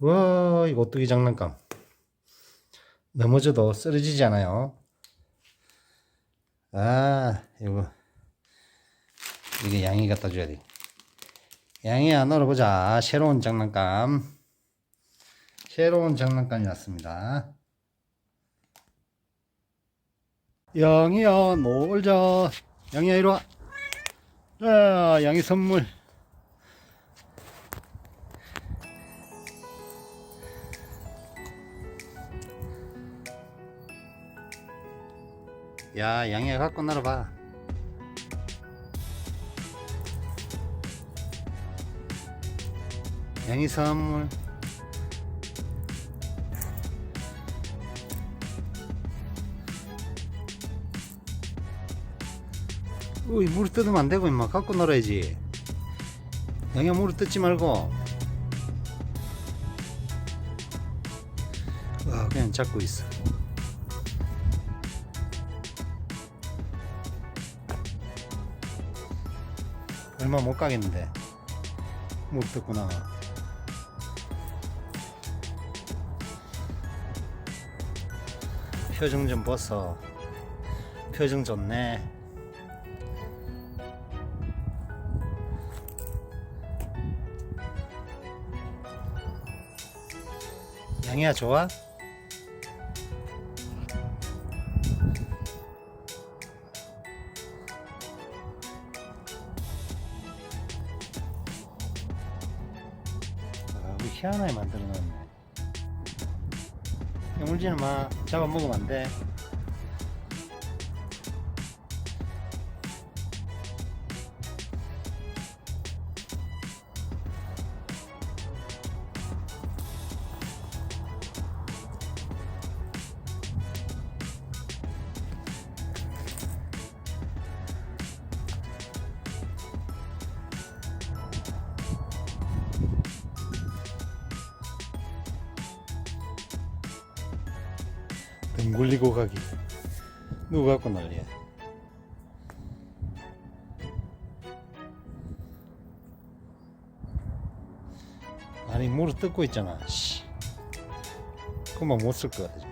와 이거 오뚜기 장난감? 넘어져도 쓰러지지 않아요. 아 이거. 이게 양이 갖다 줘야 돼. 양이야 놀아보자. 새로운 장난감. 새로운 장난감이 왔습니다. 양이야 놀자. 양이야 이리와. 자 양이 선물 야 양이야 갖고 놀아봐. 양이 선물. 우이 물을 뜯으면 안 되고 임마. 갖고 놀아야지. 양이야 물을 뜯지 말고. 와 그냥 잡고 있어 얼마 못 가겠는데. 못 뜯구나. 표정 좀 벗어. 표정 좋네. 양이야 좋아? 희한하게 만들어 놨네. 울지는 마. 잡아 먹으면 안 돼. 등 굴리고 가기. 누가 갖고 난리야. 아니 물을 뜯고 있잖아. 씨. 그만 못 쓸 것 같아.